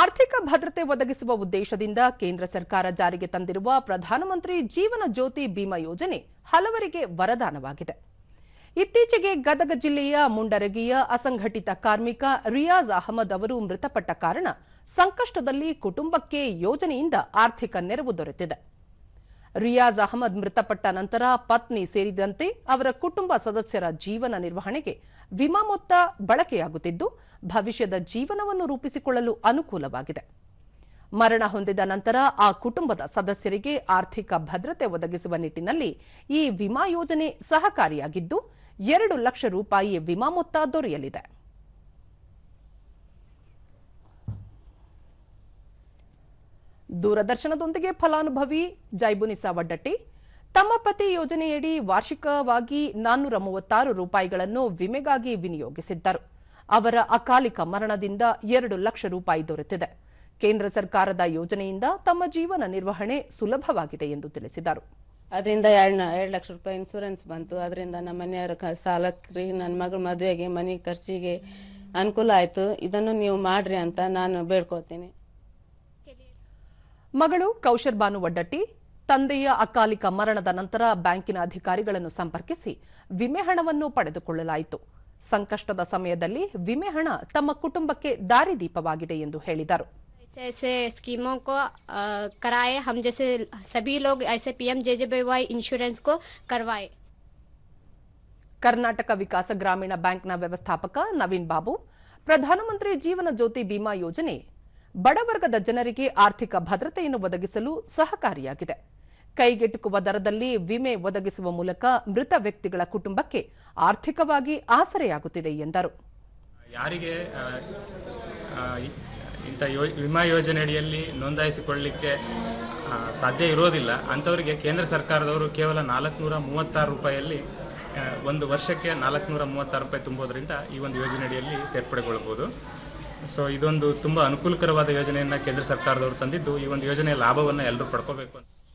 ಆರ್ಥಿಕ ಭದ್ರತೆ ಒದಗಿಸುವ ಉದ್ದೇಶದಿಂದ ಕೇಂದ್ರ ಸರ್ಕಾರ ಜಾರಿಗೆ ತಂದಿರುವ ಪ್ರಧಾನಮಂತ್ರಿ ಜೀವನ ಜ್ಯೋತಿ ಬಿಮಾ ಯೋಜನೆ ಹಲವರಿಗೆ ವರದಾನವಾಗಿದೆ. ಇತ್ತೀಚೆಗೆ ಗದಗ ಜಿಲ್ಲೆಯ ಮುಂಡರಗಿಯ ಅಸಂಘಟಿತ ಕಾರ್ಮಿಕ ರಿಯಾಜ್ ಅಹಮದ್ ಅವರು ಮೃತಪಟ್ಟ ಕಾರಣ ಸಂಕಷ್ಟದಲ್ಲಿ ಕುಟುಂಬಕ್ಕೆ ಯೋಜನೆಯಿಂದ ಆರ್ಥಿಕ ನೆರವು ದೊರೆತಿದೆ. ರಿಯಾಜ್ ಅಹಮದ್ ಮೃತಪಟ್ಟ ನಂತರ ಪತ್ನಿ ಸೇರಿದಂತೆ ಅವರ ಕುಟುಂಬ ಸದಸ್ಯರ ಜೀವನ ನಿರ್ವಹಣೆಗೆ ವಿಮಾ ಮೊತ್ತ ಬಳಕೆಯಾಗುತ್ತಿದ್ದು, ಭವಿಷ್ಯದ ಜೀವನವನ್ನು ರೂಪಿಸಿಕೊಳ್ಳಲು ಅನುಕೂಲವಾಗಿದೆ. ಮರಣ ಹೊಂದಿದ ನಂತರ ಆ ಕುಟುಂಬದ ಸದಸ್ಯರಿಗೆ ಆರ್ಥಿಕ ಭದ್ರತೆ ಒದಗಿಸುವ ನಿಟ್ಟಿನಲ್ಲಿ ಈ ವಿಮಾ ಯೋಜನೆ ಸಹಕಾರಿಯಾಗಿದ್ದು, ಎರಡು ಲಕ್ಷ ರೂಪಾಯಿ ವಿಮಾ ಮೊತ್ತ ದೊರೆಯಲಿದೆ. ದೂರದರ್ಶನದೊಂದಿಗೆ ಫಲಾನುಭವಿ ಜೈಬುನಿಸಾ ವಡ್ಡಟ್ಟಿ ತಮ್ಮ ಪತಿ ಯೋಜನೆಯಡಿ ವಾರ್ಷಿಕವಾಗಿ ನಾನ್ನೂರ ಮೂವತ್ತಾರು ರೂಪಾಯಿಗಳನ್ನು ವಿಮೆಗಾಗಿ ವಿನಿಯೋಗಿಸಿದ್ದರು. ಅವರ ಅಕಾಲಿಕ ಮರಣದಿಂದ ಎರಡು ಲಕ್ಷ ರೂಪಾಯಿ ದೊರೆತಿದೆ. ಕೇಂದ್ರ ಸರ್ಕಾರದ ಯೋಜನೆಯಿಂದ ತಮ್ಮ ಜೀವನ ನಿರ್ವಹಣೆ ಸುಲಭವಾಗಿದೆ ಎಂದು ತಿಳಿಸಿದರು. ಅದರಿಂದ ಎರಡು ಎರಡು ಲಕ್ಷ ರೂಪಾಯಿ ಇನ್ಸೂರೆನ್ಸ್ ಬಂತು. ಅದರಿಂದ ನಮ್ಮ ಮನೆಯವರ ಸಾಲಕ್ಕೆ ನನ್ನ ಮಗಳ ಮದುವೆಗೆ, ಮನೆ ಖರ್ಚಿಗೆ ಅನುಕೂಲ ಆಯಿತು. ಇದನ್ನು ನೀವು ಮಾಡ್ರಿ ಅಂತ ನಾನು ಬೇಡ್ಕೊಳ್ತೀನಿ. ಮಗಳು ಕೌಶರ್ ಬಾನು ವಡ್ಡಟ್ಟಿ ತಂದೆಯ ಅಕಾಲಿಕ ಮರಣದ ನಂತರ ಬ್ಯಾಂಕಿನ ಅಧಿಕಾರಿಗಳನ್ನು ಸಂಪರ್ಕಿಸಿ ವಿಮೆ ಹಣವನ್ನು ಪಡೆದುಕೊಳ್ಳಲಾಯಿತು ಸಂಕಷ್ಟದ ಸಮಯದಲ್ಲಿ ವಿಮೆ ಹಣ ತಮ್ಮ ಕುಟುಂಬಕ್ಕೆ ದಾರಿದೀಪವಾಗಿದೆ ಎಂದು ಹೇಳಿದರು ऐसे ऐसे स्कीमों को अ, कराए हम जैसे सभी लोग ऐसे पीएम जेजेबीवाई इंश्योरेंस को करवाए ಕರ್ನಾಟಕ ವಿಕಾಸ ಗ್ರಾಮೀಣ ಬ್ಯಾಂಕ್ನ ವ್ಯವಸ್ಥಾಪಕ ನವೀನ್ ಬಾಬು ಪ್ರಧಾನಮಂತ್ರಿ ಜೀವನ ಜ್ಯೋತಿ ಬಿಮಾ ಯೋಜನೆ ಬಡವರ್ಗದ ಜನರಿಗೆ ಆರ್ಥಿಕ ಭದ್ರತೆಯನ್ನು ಒದಗಿಸಲು ಸಹಕಾರಿಯಾಗಿದೆ. ಕೈಗೆಟುಕುವ ದರದಲ್ಲಿ ವಿಮೆ ಒದಗಿಸುವ ಮೂಲಕ ಮೃತ ವ್ಯಕ್ತಿಗಳ ಕುಟುಂಬಕ್ಕೆ ಆರ್ಥಿಕವಾಗಿ ಆಸರೆಯಾಗುತ್ತಿದೆ ಎಂದರು. ಯಾರಿಗೆ ಇಂಥ ವಿಮಾ ಯೋಜನೆಯಡಿಯಲ್ಲಿ ನೋಂದಾಯಿಸಿಕೊಳ್ಳಲಿಕ್ಕೆ ಸಾಧ್ಯ ಇರೋದಿಲ್ಲ. ಅಂಥವರಿಗೆ ಕೇಂದ್ರ ಸರ್ಕಾರದವರು ಕೇವಲ ನಾಲ್ಕುನೂರ ಮೂವತ್ತಾರು ರೂಪಾಯಿಯಲ್ಲಿ ಒಂದು ವರ್ಷಕ್ಕೆ ನಾಲ್ಕುನೂರ ಮೂವತ್ತಾರು ರೂಪಾಯಿ ತುಂಬೋದ್ರಿಂದ ಈ ಒಂದು ಯೋಜನೆಯಡಿಯಲ್ಲಿ ಸೇರ್ಪಡೆಗೊಳ್ಳಬಹುದು. ಸೊ ಇದೊಂದು ತುಂಬ ಅನುಕೂಲಕರವಾದ ಯೋಜನೆಯನ್ನು ಕೇಂದ್ರ ಸರ್ಕಾರದವರು ತಂದಿದ್ದು ಈ ಒಂದು ಯೋಜನೆಯ ಲಾಭವನ್ನು ಎಲ್ಲರೂ ಪಡ್ಕೋಬೇಕು